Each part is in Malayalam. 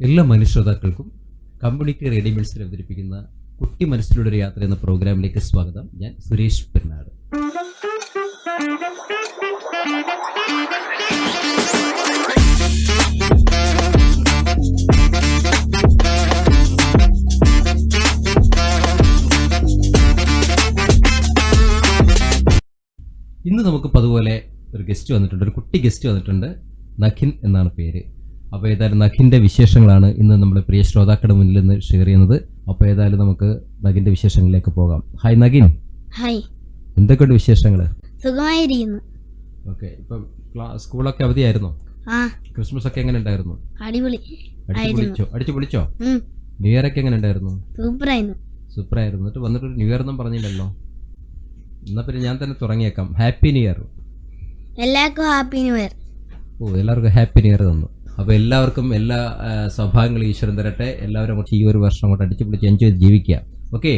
എല്ലാ മനുഷ്യതാക്കൾക്കും കമ്മ്യൂണിറ്റി റെഡിമെൻസിൽ അവതരിപ്പിക്കുന്ന കുട്ടി മനസ്സിലൂടെ ഒരു യാത്ര എന്ന പ്രോഗ്രാമിലേക്ക് സ്വാഗതം. ഞാൻ സുരേഷ് പെരുന്നാട്. ഇന്ന് നമുക്ക് അതുപോലെ ഒരു ഗസ്റ്റ് വന്നിട്ടുണ്ട്. ഒരു കുട്ടി ഗസ്റ്റ് വന്നിട്ടുണ്ട്. നഖിൻ എന്നാണ് പേര്. അപ്പോൾ ഏതായാലും നഖിന്റെ വിശേഷങ്ങളാണ് ഇന്ന് നമ്മുടെ പ്രിയ ശ്രോതാക്കളുടെ മുന്നിൽ നിന്ന് ഷെയർ ചെയ്യുന്നത്. അപ്പോൾ ഏതായാലും നമുക്ക് നഖിന്റെ വിശേഷങ്ങളിലേക്ക് പോകാം. ഹായ് നഖിൻ. ഹായ് എന്തൊക്കെയുണ്ട് വിശേഷങ്ങൾ സുഖമായിരിക്കുന്നു. ഓക്കെ ഇപ്പം സ്കൂളൊക്കെ അവധിയായിരുന്നോ? ക്രിസ്മസ് ഒക്കെ എങ്ങനെ ഉണ്ടായിരുന്നു? അടിപൊളി അടിച്ചു. പൊളിച്ചോ? അടിച്ചു പൊളിച്ചോ? ന്യൂ ഇയർ ഒക്കെ എങ്ങനെ ഉണ്ടായിരുന്നു? സൂപ്പറായിരുന്നു. സൂപ്പർ ആയിരുന്നു എന്നിട്ട് വന്നിട്ട് ന്യൂ ഇയർ ഒന്നും പറഞ്ഞില്ലല്ലോ. എന്നാ പിന്നെ ഞാൻ തന്നെ തുടങ്ങിയേക്കാം. ഹാപ്പി ന്യൂ ഇയർ എല്ലാവർക്കും ഹാപ്പി ന്യൂ ഇയർ ഓ എല്ലാവർക്കും ഹാപ്പി ന്യൂ ഇയർ തന്നു. അപ്പോൾ എല്ലാവർക്കും എല്ലാ സ്വഭാവങ്ങളും സൗഭാഗ്യങ്ങളും ഈശ്വരൻ തരട്ടെ. എല്ലാവരും അങ്ങോട്ട് ഈ ഒരു വർഷം അങ്ങോട്ട് അടിച്ചു പിടിച്ച് എൻജോയ് ചെയ്ത് ജീവിക്കുക. ഓക്കെ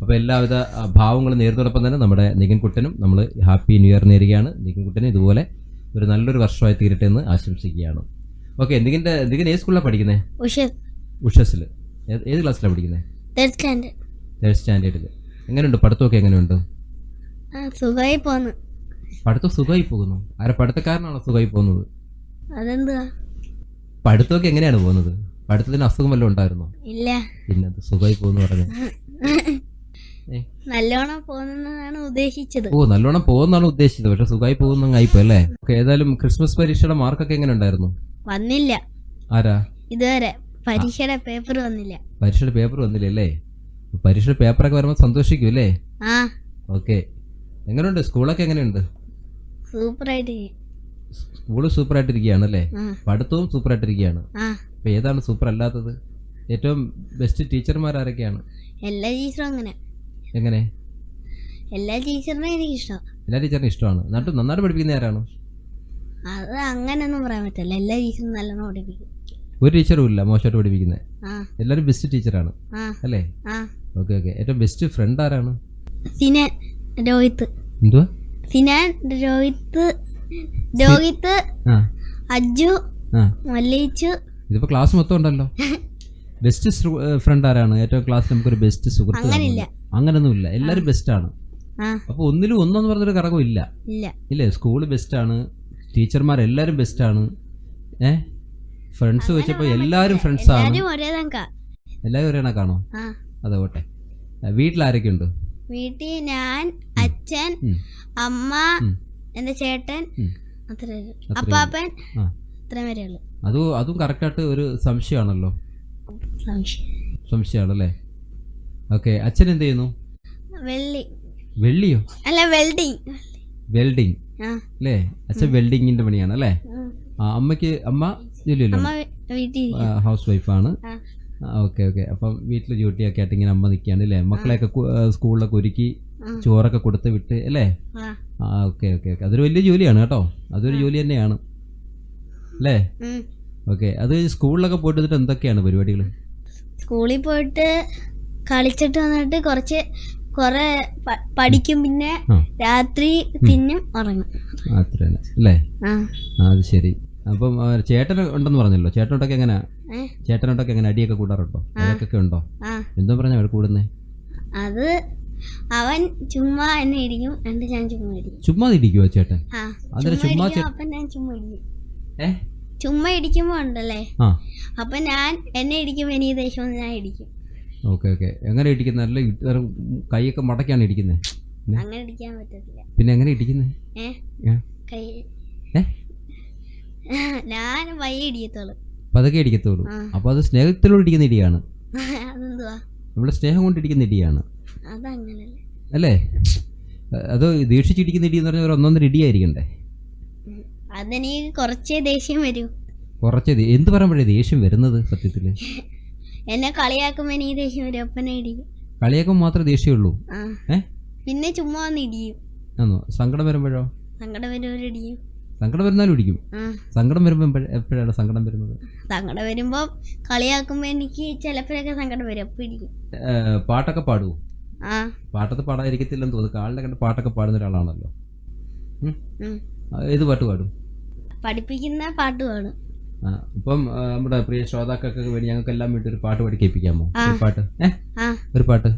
അപ്പോൾ എല്ലാവിധ ഭാവങ്ങളും നേരിട്ടോടൊപ്പം തന്നെ നമ്മുടെ നികൻകുട്ടനും നമ്മൾ ഹാപ്പി ന്യൂ ഇയർ നേരുകയാണ്. നികൻകുട്ടനും ഇതുപോലെ ഒരു നല്ലൊരു വർഷമായി തീരട്ടെ എന്ന് ആശംസിക്കുകയാണ്. ഓക്കെ നികിന്റെ നികൻ ഏത് സ്കൂളിലാണ് പഠിക്കുന്നത് ഉഷ. ഉഷസിൽ ഏത് ക്ലാസ്സിലാണ് പഠിക്കുന്നത് തേർഡ് സ്റ്റാൻഡേർഡ് തേർഡ് സ്റ്റാൻഡേർഡിൽ എങ്ങനെയുണ്ട്? പഠിത്തമൊക്കെ എങ്ങനെയുണ്ട്? സുഖമായി പോന്നു പഠിത്തം സുഖമായി പോകുന്നു. ആരെ പഠിത്തക്കാരനാണോ സുഖമായി പോകുന്നത്? അതെന്തുവാ? പഠിത്തമൊക്കെ എങ്ങനെയാണ് പോകുന്നത്? പഠിത്തത്തിന് അസുഖം വല്ലതും ഉണ്ടായിരുന്നോ? ഇല്ല. പിന്നെ അത് സുഖമായി പോകുന്നു പറഞ്ഞു. നല്ലോണം ഉദ്ദേശിച്ചത്. ഓ നല്ലോണം പോകുന്നാണ് ഉദ്ദേശിച്ചത്. പക്ഷെ സുഖമായി പോകുന്ന ആയിപ്പോ അല്ലേ ഏതായാലും ക്രിസ്മസ് പരീക്ഷയുടെ മാർക്കൊക്കെ എങ്ങനെ ഉണ്ടായിരുന്നു? വന്നില്ല. ആരാ? ഇതുവരെ പരീക്ഷയുടെ പേപ്പർ വന്നില്ല. പരീക്ഷയുടെ പേപ്പർ വന്നില്ല അല്ലേ? പരീക്ഷയുടെ പേപ്പറൊക്കെ വരുമ്പോൾ സന്തോഷിക്കും അല്ലേ? ആ. ഓക്കെ. എങ്ങനെയുണ്ട് സ്കൂളൊക്കെ എങ്ങനെയുണ്ട്? സൂപ്പറായിട്ട് സ്കൂൾ സൂപ്പർ ആയിട്ടിരിക്കുകയാണ് അല്ലേ പഠിത്തവും സൂപ്പർ ആയിട്ടിരിക്കുകയാണ്. അപ്പൊ ഏതാണ് സൂപ്പർ അല്ലാത്തത്? ഏറ്റവും ബെസ്റ്റ് ടീച്ചർമാർ ആരൊക്കെയാണ്? എല്ലാ ടീച്ചറും അങ്ങനെ. എങ്ങനെ? എല്ലാ ടീച്ചറിനും എനിക്ക് ഇഷ്ടം എല്ലാ ടീച്ചറിനും ഇഷ്ടമാണ്. എന്നിട്ട് നന്നായിട്ട് പഠിപ്പിക്കുന്ന ആരാണ്? അത് അങ്ങനെയൊന്നും പറയാൻ പറ്റില്ല എല്ലാ ടീച്ചറും നല്ലോണം പഠിപ്പിക്കും. ഒരു ടീച്ചറും ഇല്ല മോശമായിട്ട് പഠിപ്പിക്കുന്നത് എല്ലാവരും ബെസ്റ്റ് ടീച്ചറാണ് അല്ലേ? ഓക്കെ ഓക്കെ ഏറ്റവും ബെസ്റ്റ് ഫ്രണ്ട് ആരാണ്? സിനാൻ രോഹിത്ത് എന്തുവാ? സിനാൻ രോഹിത്ത് രോഹിത്ത് അജു അജ്ജു ഇതിപ്പോ ക്ലാസ് മൊത്തം ഉണ്ടല്ലോ. ബെസ്റ്റ് ഫ്രണ്ട് ആരാണ്? ഏറ്റവും ക്ലാസ് നമുക്കൊരു ബെസ്റ്റ് സുഹൃത്ത് അങ്ങനൊന്നും ഇല്ല അങ്ങനൊന്നുമില്ല. എല്ലാവരും ബെസ്റ്റ് ആണ്. അപ്പൊ ഒന്നിലും ഒന്നെന്ന് പറഞ്ഞൊരു കറകം ഇല്ല. ഇല്ല. സ്കൂൾ എല്ലാരും ബെസ്റ്റ് ആണ്. ഏ? ഫ്രണ്ട്സ് വെച്ചപ്പോ എല്ലാരും ഫ്രണ്ട്സ് ആണ്. എല്ലാരും ഒരേ കാണോ കണക്കാണോ? ആ. അതോട്ടെ. വീട്ടിൽ ആരൊക്കെ ഉണ്ട് വീട്ടിൽ ഞാൻ അച്ഛൻ അമ്മ. എന്റെ ചേട്ടൻ അപ്പാപ്പൻ ആ. വരെ ഉള്ളു. അതും അതും കറക്റ്റായിട്ട് ഒരു സംശയമാണല്ലോ. സംശയം. സംശയമാണല്ലേ? ഓക്കെ അച്ഛൻ എന്ത് ചെയ്യുന്നു? വെള്ളി. വെള്ളിയോ? അല്ല വെൽഡിങ്. വെൽഡിങ്. അല്ലേ? അച്ഛൻ വെൽഡിങ്ങിന്റെ പണിയാണ് അല്ലേ? അമ്മയ്ക്ക് അമ്മ ജോലിയല്ലോ ഹൗസ് വൈഫാണ് ഓക്കെ ഓക്കെ. അപ്പം വീട്ടിൽ ഡ്യൂട്ടിയൊക്കെ ആയിട്ട് ഇങ്ങനെ അമ്മ നിൽക്കുകയാണ് അല്ലേ മക്കളെയൊക്കെ സ്കൂളിലൊക്കെ ഒരുക്കി ചോറൊക്കെ കൊടുത്ത് വിട്ട് അല്ലേ ആ. Okay okay okay. അതൊരു വലിയ ജോലിയാണ് കേട്ടോ. അതൊരു ജോലി തന്നെയാണ്. അല്ലേ. ഓക്കെ. അത് സ്കൂളിലൊക്കെ പോയിട്ട് എന്നിട്ട് എന്തൊക്കെയാണ് പരിപാടികൾ സ്കൂളിൽ പോയിട്ട് കളിച്ചിട്ട് വന്നിട്ട് കുറച്ച് കുറെ പഠിക്കും പിന്നെ രാത്രി തിന്നും. ഉറങ്ങും അത്ര അല്ലേ അത് ശരി. അപ്പം ചേട്ടൻ ഉണ്ടെന്ന് പറഞ്ഞല്ലോ. ചേട്ടനോട്ടൊക്കെ എങ്ങനെയാ ചേട്ടനോട്ടൊക്കെ എങ്ങനെ അടിയൊക്കെ കൂടാറുണ്ടോ? അതൊക്കെ ഉണ്ടോ? എന്തോ പറഞ്ഞ അവിടെ കൂടുന്നേ? അത് അവൻ ചുമ്മാ എന്നെ ഇടിക്കും എന്നിട്ട് ഞാൻ ചുമ്മാ ഇടിക്കും. ചുമ്മാ ഇരിക്കുവോ ചേട്ടൻ? ആ അതിന് ചുമ്മാ ചേട്ടൻ ഇടിക്കും ഞാൻ ചുമ്മാ ഇടിക്കും. ചുമ്മാ ഇടിക്കുമ്പോ ഉണ്ടല്ലേ? അപ്പൊ ഞാൻ എന്നെ ഇടിക്കുമ്പോ എനിക്ക് ദേഷ്യം ഞാൻ ഇടിക്കും. Okay okay. എങ്ങനെ ഇടിക്കുന്ന? നല്ല കൈയൊക്കെ മടക്കാണ് ഇടിക്കുന്നത് അങ്ങനെ ഇടിക്കാൻ പറ്റത്തില്ല. പിന്നെ എങ്ങനെ ഇടിക്കുന്നത് ഞാൻ വയ്യ ഇടിയത്തോളൂ. പതുക്കെ ഇടിക്കത്തുള്ളൂ. അപ്പൊ അത് സ്നേഹത്തിലൂടെ ഇടിക്കുന്ന ഇടിയാണ്. നമ്മുടെ സ്നേഹം കൊണ്ട് ഇടിക്കുന്ന ഇടിയാണ്. അല്ലേ? അത് ദീക്ഷിച്ചിടിക്കുന്ന ഇടി എന്ന് പറഞ്ഞാൽ ഒരു ഒന്നൊന്നര ഇടിയായിരിക്കണ്ടേ. കുറച്ചേ ദേഷ്യം വരൂ. കുറച്ചേ എന്ത് പറയുമ്പോഴേ ദേഷ്യം വരുന്നത് സത്യത്തിൽ? എന്നെ കളിയാക്കുമ്പോ എനിക്ക് ദേഷ്യം വരും ഒപ്പനെ ഇടിക്കും കളിയാക്കാൻ മാത്രമേ ദേഷ്യമുള്ളൂ ഉള്ളൂ. പിന്നെ ചുമ്മാ ഒന്ന് ഇടിയും. ആണോ സങ്കടം വരുമ്പോഴോ? സങ്കടം വരുമ്പോൾ ഇടിയും. സങ്കടം വരുന്നാലും ഇടിക്കും. സങ്കടം വരുമ്പോ എപ്പോഴ- എപ്പോഴാണ് സങ്കടം വരുന്നത്? സങ്കടം വരുമ്പോ കളിയാക്കുമ്പോ എനിക്ക് ചിലപ്പോഴൊക്കെ സങ്കടം വരും അപ്പൊ ഇടിക്കും. ഏ, പാട്ടൊക്കെ പാടുവോ? പാട്ടത്തെ പാടാതിരിക്കത്തില്ലെന്ന് തോന്നുന്നു. കാളിനെ കണ്ട് പാട്ടൊക്കെ പാടുന്ന ഒരാളാണല്ലോ. ഏത് പാട്ട് പാടും? പഠിപ്പിക്കുന്ന പാട്ട് പാടും. അപ്പം നമ്മുടെ പ്രിയ ശ്രോതാക്കൾക്ക് വേണ്ടി ഞങ്ങൾക്ക് എല്ലാം വേണ്ടി ഒരു പാട്ട് പാടി കേൾപ്പിക്കാമോ. ഒരു പാട്ട്? ഒരു പാട്ട്?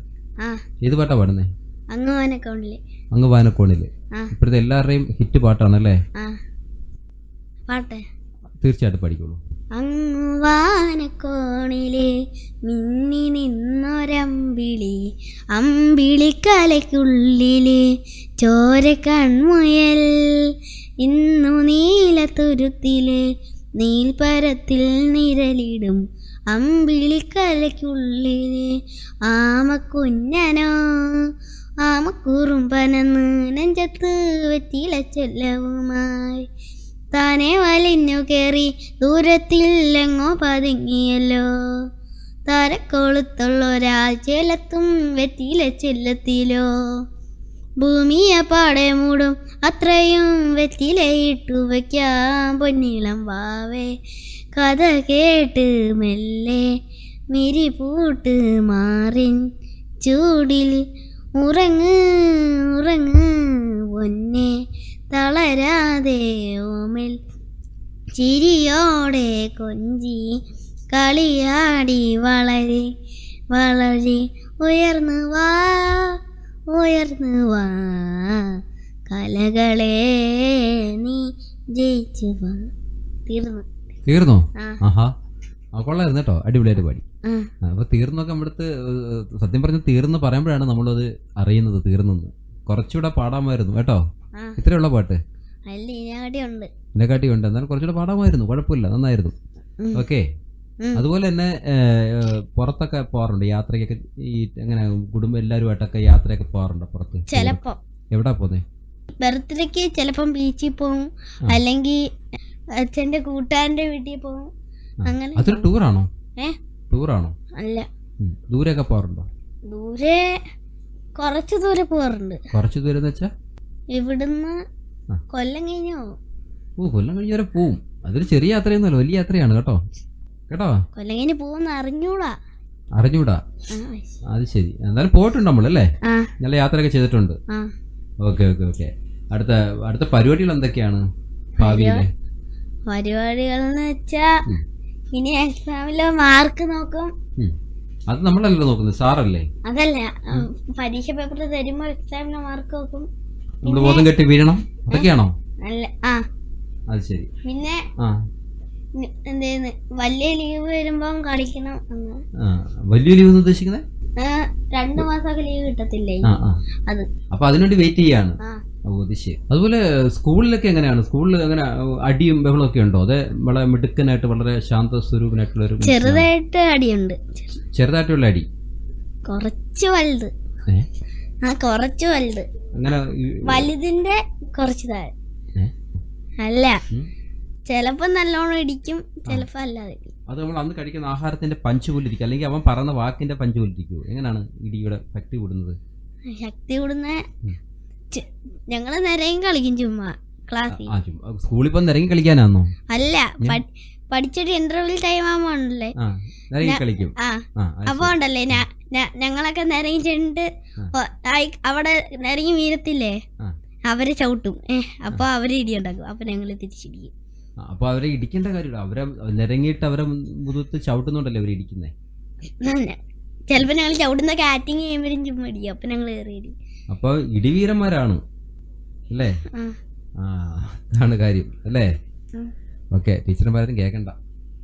ഏത് പാട്ടാ പാടുന്നേ? അങ്ങ് വാനക്കോണിൽ. അങ്ങ് വാനക്കോണിൽ. ഇപ്പോഴത്തെ എല്ലാവരുടെയും ഹിറ്റ് പാട്ടാണല്ലേ? പാട്ട്. തീർച്ചയായിട്ടും പഠിക്കുള്ളൂ. അങ്ങുവാനക്കോണിലെ മിന്നി നിന്നൊരമ്പിളി അമ്പിളിക്കലയ്ക്കുള്ളിൽ ചോര കൺമുയൽ. ഇന്നു നീലത്തുരുത്തിലെ നീൽപ്പരത്തിൽ അമ്പിളി അമ്പിളിക്കലയ്ക്കുള്ളിൽ ആമക്കുഞ്ഞനോ. ആമക്കുറുമ്പനെന്ന് നെഞ്ചത്ത് വെറ്റില ചെല്ലവുമായി. താനെ വലിഞ്ഞു കയറി ദൂരത്തില്ലെങ്ങോ പതുങ്ങിയല്ലോ. തരക്കൊളുത്തുള്ളൊരാൾ ചെലത്തും വെറ്റിയിലെ ചെല്ലത്തിലോ. ഭൂമിയെ പാടെ മൂടും. അത്രയും വെറ്റിലയിട്ടു വയ്ക്കാം. പൊന്നീളം വാവേ. കഥ കേട്ട് മെല്ലെ മിരി പൂട്ട് മാറിൻ. ചൂടിൽ ഉറങ്ങ് ഉറങ്ങ് പൊന്നെ. തളരാതെ ഓമിൽ ചിരിയോടെ കൊഞ്ചി കളിയാടി വളരെ വളരെ ഉയർന്നു വാ ഉയർന്നു വാ. കലകളെ നീ ജയിച്ചു വാ. തീർന്നു. തീർന്നോ? ആഹാ. കൊള്ളായിരുന്നു കേട്ടോ. അടിപൊളിയായിട്ട് പാടി. അപ്പൊ തീർന്നൊക്കെ നമ്മുടെ അടുത്ത് ഏഹ്, സത്യം പറഞ്ഞ് തീർന്ന് പറയുമ്പോഴാണ് നമ്മളത് അറിയുന്നത് തീർന്നെന്ന്. കുറച്ചുകൂടെ പാടാമായിരുന്നു കേട്ടോ. ഇത്രയുള്ള പാട്ട്? ഇതിനെക്കാട്ടി ഉണ്ട് എന്നാലും കുറച്ചുകൂടെ പാടാമായിരുന്നു. കുഴപ്പമില്ല. നന്നായിരുന്നു. ഓക്കെ. അതുപോലെ തന്നെ പുറത്തൊക്കെ പോകാറുണ്ട്. യാത്രയ്ക്കൊക്കെ ഈ എങ്ങനെ കുടുംബം എല്ലാവരുമായിട്ടൊക്കെ യാത്രയൊക്കെ പോകാറുണ്ട് പുറത്ത്? ചിലപ്പം. എവിടാ പോന്നെ? ബർത്ത്ഡേക്ക് ചിലപ്പം ബീച്ചിൽ പോകും അല്ലെങ്കിൽ അച്ഛന്റെ കൂട്ടുകാരന്റെ വീട്ടിൽ പോകും അങ്ങനെ അതൊരു ടൂറാണോ ടൂറാണോ? അല്ല. ദൂരെയൊക്കെ പോകാറുണ്ടോ? ദൂരെ കുറച്ച് ദൂരെ പോകാറുണ്ട്. കുറച്ച് ദൂരം എന്ന് വെച്ചാ? ഇവിടുന്ന് കൊല്ലം കഴിഞ്ഞോ? ഓ കൊല്ലം കഴിഞ്ഞ വരെ പോവും. അതൊരു ചെറിയ യാത്രയൊന്നുമല്ല വലിയ യാത്രയാണ് കേട്ടോ. കേട്ടോ? കൊല്ലം കഴിഞ്ഞ് പോകുന്ന അറിഞ്ഞൂടാ. അറിഞ്ഞൂടാ? അത് ശരി. എന്നാലും പോയിട്ടുണ്ട് നമ്മളല്ലേ നല്ല യാത്രയൊക്കെ ചെയ്തിട്ടുണ്ട്. Okay okay okay. അടുത്ത അടുത്ത പരിപാടികൾ എന്തൊക്കെയാണ് ഭാവിയിലെ? പരിപാടികൾ എന്ന് വെച്ചാ ഇനി എക്സാമിൽ മാർക്ക് നോക്കും. അത് നമ്മളല്ലേ നോക്കുന്നത്? സാറല്ലേ? അതല്ല പരീക്ഷ പേപ്പർ തരുമ്പോ എക്സാമിന് മാർക്ക് നോക്കും നമ്മൾ ബോധം കെട്ടി വീഴണം? അതൊക്കെയാണോ? ആ അത് ശരി. പിന്നെ ആ. എന്തേന്ന് വലിയ ലീവ് വരുമ്പം കളിക്കണം വലിയ ലീവ് ഉദ്ദേശിക്കുന്നത്? രണ്ടു മാസമൊക്കെ ലീവ് കിട്ടത്തില്ലേ? അത്. അപ്പൊ അതിനുവേണ്ടി വെയിറ്റ് ചെയ്യാണ്. അതുപോലെ സ്കൂളിലൊക്കെ എങ്ങനെയാണ്? സ്കൂളിൽ അങ്ങനെ അടിയും ബഹളം ഒക്കെ ഉണ്ടോ? അതെ വളരെ മിടുക്കനായിട്ട് വളരെ ശാന്ത സ്വരൂപനായിട്ടുള്ള ഒരു? ചെറുതായിട്ട് അടിയുണ്ട്. ചെറുതായിട്ടുള്ള അടി. കുറച്ച് വലുത്? ആ കുറച്ച് വലുത്. അങ്ങനെ വലുതിന്റെ കുറച്ച് താഴെ. അല്ല. ചെലപ്പോ നല്ലോണം ഇടിക്കും ചിലപ്പോ അല്ലാതെ. അത് നമ്മൾ അന്ന് കഴിക്കുന്ന ആഹാരത്തിന്റെ പഞ്ച് പോലിരിക്കും. അല്ലെങ്കിൽ അവൻ പറഞ്ഞ വാക്കിന്റെ പഞ്ച് പോലിരിക്കുമോ എങ്ങനെയാണ് ഇടിയുടെ ശക്തി കൂടുന്നത്? ശക്തി കൂടുന്ന ഞങ്ങൾ നിരയും കളിക്കും ചുമ്മാ ക്ലാസ്സിൽ. ആ സ്കൂളിൽ നിരയും കളിക്കാനാന്നോ? അല്ല പഠിച്ചിട്ട് ഇന്റർവ്യൂ ടൈം ആകുമ്പോ ഉണ്ടല്ലേ ആ നിരങ്ങി ഞാ- കളിക്കും. അപ്പൊ ഉണ്ടല്ലേ ഞങ്ങളൊക്കെ നിരങ്ങി ചെന്നിട്ട് അവിടെ നിരങ്ങി വീരത്തില്ലേ. അവരെ ചവിട്ടും. അപ്പൊ അവർ ഇടി ഉണ്ടാക്കും. അപ്പൊ ഞങ്ങൾ തിരിച്ചിടിക്കും. അപ്പൊ അവരെ ഇടിക്കേണ്ട കാര്യമില്ല. അവരെ നിരങ്ങിയിട്ട് അവരെ മുഖത്ത് ചവിട്ടുന്നുണ്ടല്ലേ അവർ ഇടിക്കുന്നേ? ചിലപ്പോ ഞങ്ങൾ ചവിടുന്ന കാറ്റിങ് ചെയ്യുമ്പോഴും ചുമ്മാ ഇടിക്കും. അപ്പൊ ഞങ്ങൾ കയറി അപ്പൊ ഇടിവീരന്മാരാണ്. അല്ലേ. ആ. അതാണ് കാര്യം. അല്ലേ? ഉം. ടീച്ചറും പറയുന്നത് കേൾക്കണ്ട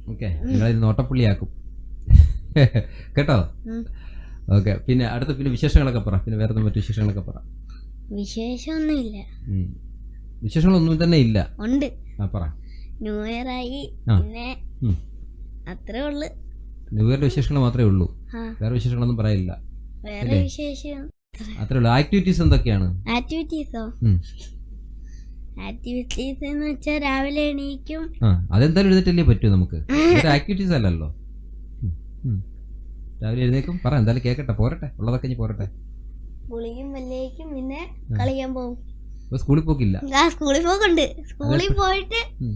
ഓക്കെ നിങ്ങളിത് നോട്ടപ്പുള്ളിയാക്കും. കേട്ടോ. ഓക്കെ പിന്നെ അടുത്ത പിന്നെ വിശേഷങ്ങളൊക്കെ പറ. പിന്നെ വേറെ മറ്റു വിശേഷങ്ങളൊക്കെ പറ. വിശേഷമൊന്നുമില്ല. വിശേഷങ്ങളൊന്നും തന്നെ ഇല്ല. ഉണ്ട്. ആ പറ. ന്യൂ ഇയർ ആയി. പിന്നെ അത്രേ ഉള്ളു. ന്യൂ ഇയറിന്റെ വിശേഷങ്ങൾ മാത്രമേ ഉള്ളൂ. വേറെ വിശേഷങ്ങളൊന്നും പറയില്ല വേറെ വിശേഷം. അത്രേ ഉള്ളൂ. ആക്ടിവിറ്റീസ് എന്തൊക്കെയാണ്? ആക്ടിവിറ്റീസോ. ആക്ടിവിറ്റീസ് എന്ന് വെച്ചാൽ രാവിലെ എണീക്കും. ആ അതെന്തായാലും എഴുന്നേറ്റല്ലേ പറ്റൂ നമുക്ക്. ഒരു ആക്ടിവിറ്റീസ് അല്ലല്ലോ. ഉം. രാവിലെ എഴുന്നേക്കും. പറ എന്തായാലും കേക്കട്ടെ പോരട്ടെ. ഉള്ളതൊക്കെ ഇനി പോരട്ടെ. കുളിക്കും വല്ലേക്കും പിന്നെ കളിക്കാൻ പോകും ഇപ്പൊ സ്കൂളിൽ പോക്കില്ല. ആ സ്കൂളിൽ പോക്കുണ്ട്. സ്കൂളിൽ പോയിട്ട് ഉം.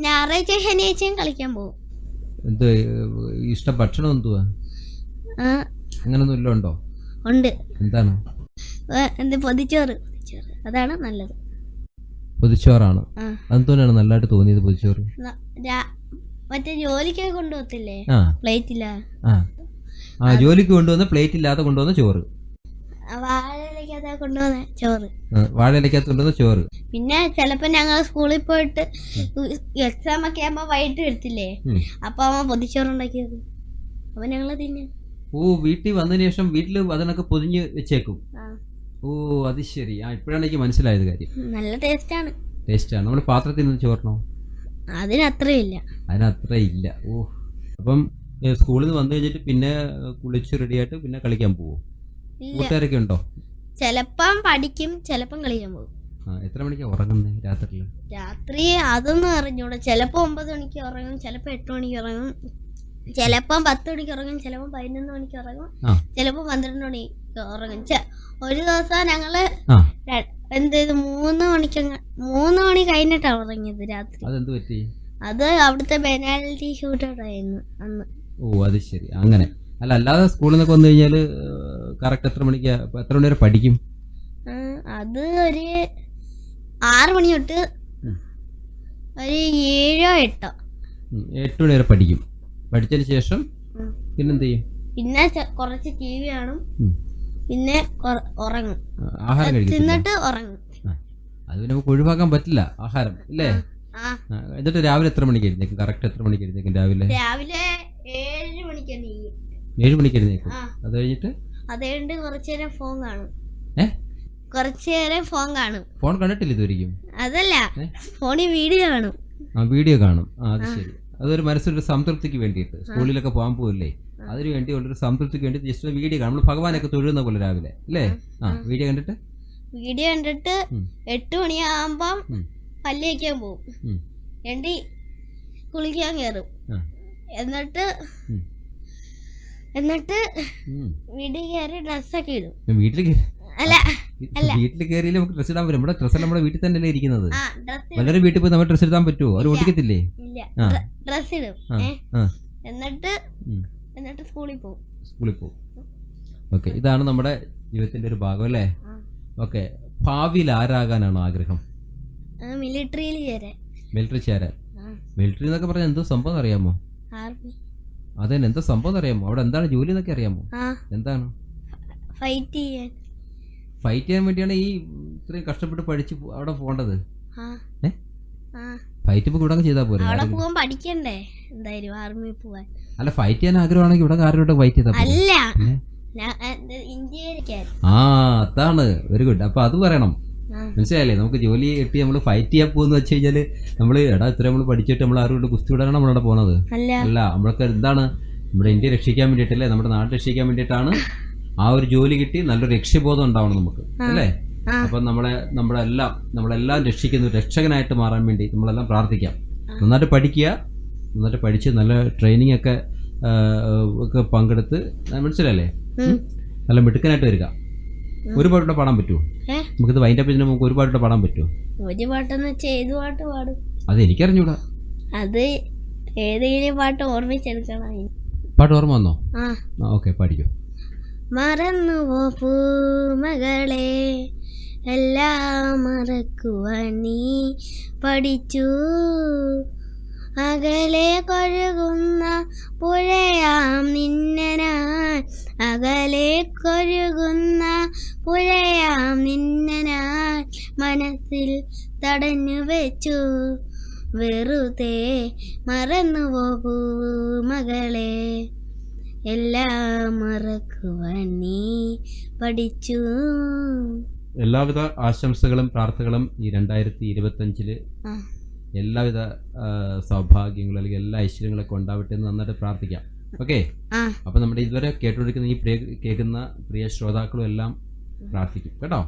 ഞായറാഴ്ച ശനിയാഴ്ചയും കളിക്കാൻ പോകും എന്ത് ഇഷ്ട ഭക്ഷണം എന്തുവാ? ആ. അങ്ങനൊന്നും ഇല്ല ഉണ്ടോ? ഉണ്ട്. എന്താണ്? ഏ, എന്ത് പൊതിച്ചോറ്. പൊതിച്ചോറ്. അതാണ് നല്ലത്. പൊതിച്ചോറാണ്. അതെന്തോനാണ് നല്ലതായിട്ട് തോന്നിയത് പൊതിച്ചോറ്? മറ്റേ ജോലിക്ക് കൊണ്ടുപോകത്തില്ലേ? പ്ലേറ്റ് പ്ലേറ്റില്ല ആ. ജോലിക്ക് കൊണ്ടുവന്ന പ്ലേറ്റ് ഇല്ലാതെ കൊണ്ടുവന്ന ചോറ്. വാഴയിലേക്കകത്താ ചോറ്. കൊണ്ടുവന്ന ചോറ്. പിന്നെ ചിലപ്പോ ഞങ്ങൾ സ്കൂളിൽ പോയിട്ട് എക്സാം ഒക്കെ ആകുമ്പോ വൈകിട്ട് വരത്തില്ലേ? ഉം. അപ്പൊ അവൻ പൊതിച്ചോറ് ഉണ്ടാക്കിയത് അപ്പൊ ഞങ്ങൾ തിന്നു. ഓ വീട്ടിൽ വന്നതിന് ശേഷം വീട്ടിൽ അതിനൊക്കെ പൊതിഞ്ഞ് വെച്ചേക്കും. ഓ അത് ശരി. ആ ഇപ്പോഴാണ് എനിക്ക് മനസ്സിലായത് കാര്യം. നല്ല ടേസ്റ്റ് ആണ് ടേസ്റ്റ് ആണ് നമ്മൾ പാത്രത്തിൽ നിന്ന് ചോറിനോ? അതിനത്രയില്ല. അതിനത്രയില്ല. ഓ. അപ്പം സ്കൂളിൽ നിന്ന് വന്നു കഴിഞ്ഞിട്ട് പിന്നെ കുളിച്ച് റെഡിയായിട്ട് പിന്നെ കളിക്കാൻ പോവും? കൂട്ടുകാരൊക്കെ ഉണ്ടോ? ചിലപ്പം പഠിക്കും ചിലപ്പം കളിക്കാൻ പോകും. എത്ര മണിക്കാ ഉറങ്ങുന്നത് രാത്രിയിൽ രാത്രി അതൊന്നും അറിഞ്ഞൂടാ. ചിലപ്പോ ഒമ്പത് മണിക്ക് ഉറങ്ങും ചിലപ്പോ എട്ട് മണിക്ക് ഉറങ്ങും. ചിലപ്പം പത്ത് മണിക്ക് ഉറങ്ങും ചിലപ്പം പതിനൊന്ന് മണിക്ക് ഉറങ്ങും ചിലപ്പോൾ പന്ത്രണ്ട് മണിക്ക് ഉറങ്ങും. ഒരു ദിവസം ഞങ്ങൾ എന്ത് മൂന്ന് മണിക്ക് മൂന്ന് മണി കഴിഞ്ഞിട്ടാണ് ഉറങ്ങിയത് രാത്രി. അതെന്ത് പറ്റി? അത് അവിടുത്തെ പെനാൽറ്റി ഷൂട്ടൗട്ടായിരുന്നു അന്ന്. ഓ അത് ശരി. അങ്ങനെ. അല്ല അല്ലാതെ സ്കൂളിൽ നിന്നൊക്കെ വന്നു കഴിഞ്ഞാൽ കറക്റ്റ് എത്ര മണിക്ക് എത്ര മണി വരെ പഠിക്കും? അത് ഒരു ആറ് മണി തൊട്ട് ഒരു ഏഴോ എട്ടോ. എട്ട് മണി വരെ പഠിക്കും. പഠിച്ചതിന് ശേഷം. പിന്നെന്ത് ചെയ്യും പിന്നെ കുറച്ച് ടി വി കാണും. പിന്നെ ഉറങ്ങും. ആഹാരം കഴിക്കും ഉറങ്ങും. അത് നമുക്ക് ഒഴിവാക്കാൻ പറ്റില്ല ആഹാരം ഇല്ലേ? എന്നിട്ട് രാവിലെ എത്ര മണിക്ക് എഴുന്നേക്കും? കറക്റ്റ് എത്ര മണിക്ക് എഴുന്നേക്കും രാവിലെ? രാവിലെ ഏഴ് മണിക്ക് ഏഴ് മണിക്ക് എഴുന്നേക്കും? അത് കഴിഞ്ഞിട്ട്? അത് കഴിഞ്ഞിട്ട് കുറച്ചു നേരം ഫോൺ കാണും. ഏ? കുറച്ചു നേരം ഫോൺ കാണും. ഫോൺ കണ്ടിട്ടില്ല ഇതുവരെയും? അതല്ല? ഫോണിൽ വീഡിയോ കാണും. ആ വീഡിയോ കാണും. ആ അത് ശരി. അതൊരു മനസ്സിലൊരു സംതൃപ്തിക്ക് വേണ്ടിയിട്ട്. സ്കൂളിലൊക്കെ പോകാൻ പോകില്ലേ അതിനു വേണ്ടി ഉള്ളൊരു സംതൃപ്തിക്ക് വേണ്ടി ജസ്റ്റ് വീഡിയോ കാണും നമ്മൾ ഭഗവാനൊക്കെ തൊഴുന്ന പോലെ രാവിലെ അല്ലേ? ആ. വീഡിയോ കണ്ടിട്ട്? വീഡിയോ കണ്ടിട്ട്. എട്ട് മണിയാകുമ്പം. പല്ല് വയ്ക്കാൻ പോകും. എന്നിട്ട് കുളിക്കാൻ കയറും എന്നിട്ട് എന്നിട്ട്. വീട്ടിൽ കയറി ഡ്രസ്സൊക്കെ ഇടും. വീട്ടിൽ അല്ല. വീട്ടിൽ കയറി നമുക്ക് ഡ്രസ് ഇടാൻ പറ്റും. നമ്മുടെ ഡ്രസ്സ് നമ്മുടെ വീട്ടിൽ തന്നെയല്ലേ ഇരിക്കുന്നത്. വളരെ വീട്ടിൽ പോയി നമ്മൾ ഡ്രസ് ഇടാൻ പറ്റുമോ അവർ ഓടിക്കത്തില്ലേ. ഡ്രസ് ഇടും. എന്നിട്ട് എന്നിട്ട് സ്കൂളിൽ പോകും. സ്കൂളിൽ പോകും. ഓക്കെ ഇതാണ് നമ്മുടെ ജീവിതത്തിന്റെ ഒരു ഭാഗം അല്ലേ. ഓക്കെ ഭാവിയിൽ ആരാകാനാണ് ആഗ്രഹം? മിലിറ്ററിയിൽ ചേരാൻ. മിലിറ്ററി ചേരാൻ. മിലിറ്ററി എന്നൊക്കെ പറഞ്ഞാൽ എന്തോ സംഭവം അറിയാമോ? അതന്നെ എന്തോ സംഭവം അറിയാമോ? അവിടെ എന്താണ് ജോലി എന്നൊക്കെ അറിയാമോ? എന്താണ്? ഫൈറ്റ് ചെയ്യാൻ. ഫൈറ്റ് ചെയ്യാൻ വേണ്ടിയാണ് ഈ ഇത്രയും കഷ്ടപ്പെട്ട് പഠിച്ച് അവിടെ പോകേണ്ടത്? ഫൈറ്റ് ഇപ്പൊ ഇവിടെ ചെയ്താൽ പോരെ? അവിടെ ആരെങ്കിലും- പോകാൻ പഠിക്കണ്ടേ? എന്തായാലും ആർമിയിൽ പോവാൻ. അല്ല ഫൈറ്റ് ചെയ്യാൻ ആഗ്രഹമാണെങ്കിൽ ഇവിടെ ആരോട്ട് ഫൈറ്റ് ചെയ്താൽ അല്ല. ആ അതാണ്. വെരി ഗുഡ് അപ്പൊ അത് പറയണം. മനസ്സിലായില്ലേ? നമുക്ക് ജോലി കിട്ടി നമ്മൾ ഫൈറ്റ് ചെയ്യാൻ പോകുന്ന വെച്ച് കഴിഞ്ഞാൽ നമ്മൾ എടാ ഇത്ര നമ്മൾ പഠിച്ചിട്ട് നമ്മൾ ആരോട് കുസ്തി വിടാനാണ് നമ്മളവിടെ പോണത്. അല്ല. അല്ല നമ്മൾക്ക് എന്താണ് നമ്മുടെ ഇന്ത്യ രക്ഷിക്കാൻ വേണ്ടിയിട്ടല്ലേ നമ്മുടെ നാട് രക്ഷിക്കാൻ വേണ്ടിയിട്ടാണ് ആ ഒരു ജോലി കിട്ടി നല്ലൊരു രക്ഷബോധം ഉണ്ടാവണം നമുക്ക് അല്ലേ? അപ്പൊ അപ്പം നമ്മളെ നമ്മളെല്ലാം നമ്മളെല്ലാം രക്ഷിക്കുന്ന രക്ഷകനായിട്ട് മാറാൻ വേണ്ടി നമ്മളെല്ലാം പ്രാർത്ഥിക്കാം. നന്നായിട്ട് പഠിക്കുക നന്നായിട്ട് പഠിച്ച് നല്ല ട്രെയിനിങ് ഒക്കെ ഒക്കെ പങ്കെടുത്ത് മനസ്സിലല്ലേ നല്ല മിടുക്കനായിട്ട് വരിക. ഒരുപാട് കൂടെ പാടാൻ പറ്റുമോ? നമുക്കിത് വൈൻഡ് വൈൻഡപ്പ് ചെയ്യുന്ന നമുക്ക് ഒരുപാട് കൂടെ പാടാൻ പറ്റുമോ? ഒരു പാട്ടെന്ന് വെച്ചാൽ ഏത് പാട്ട് പാടും? അത് എനിക്കറിഞ്ഞൂടാ. അത് ഏതെങ്കിലും പാട്ട് ഓർമ്മിച്ചെടുക്കണം. പാട്ട് ഓർമ്മ വന്നോ? ആ ഓക്കെ പാടിക്കോ. മറന്നുവോ പൂമകളെ? എല്ലാം മറക്കുവാൻ നീ പഠിച്ചു. അകലെ കൊഴുകുന്ന പുഴയാം നിന്നനാൻ അകലെ കൊഴുകുന്ന പുഴയാം നിന്നനാൻ മനസ്സിൽ തടഞ്ഞു വെച്ചു. വെറുതെ മറന്നുപോകൂ പൂമകളെ? എല്ലാം മറക്കുവാൻ നീ പഠിച്ചു. എല്ലാവിധ ആശംസകളും പ്രാർത്ഥനകളും ഈ രണ്ടായിരത്തി ഇരുപത്തഞ്ചിൽ എല്ലാവിധ സൗഭാഗ്യങ്ങളും അല്ലെങ്കിൽ എല്ലാ ഐശ്വര്യങ്ങളൊക്കെ ഉണ്ടാവട്ടെ എന്ന് നന്നായിട്ട് പ്രാർത്ഥിക്കാം. ഓക്കെ? അപ്പൊ നമ്മുടെ ഇതുവരെ കേട്ടുകൊണ്ടിരിക്കുന്ന ഈ പ്രിയ കേൾക്കുന്ന പ്രിയ ശ്രോതാക്കളും എല്ലാം പ്രാർത്ഥിക്കും. കേട്ടോ?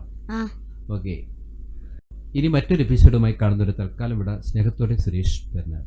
ഓക്കെ. ഇനി മറ്റൊരു എപ്പിസോഡുമായി കാണുന്നൊരു തൽക്കാലം ഇവിടെ. സ്നേഹത്തോടെ സുരേഷ് പെരുന്നാൾ.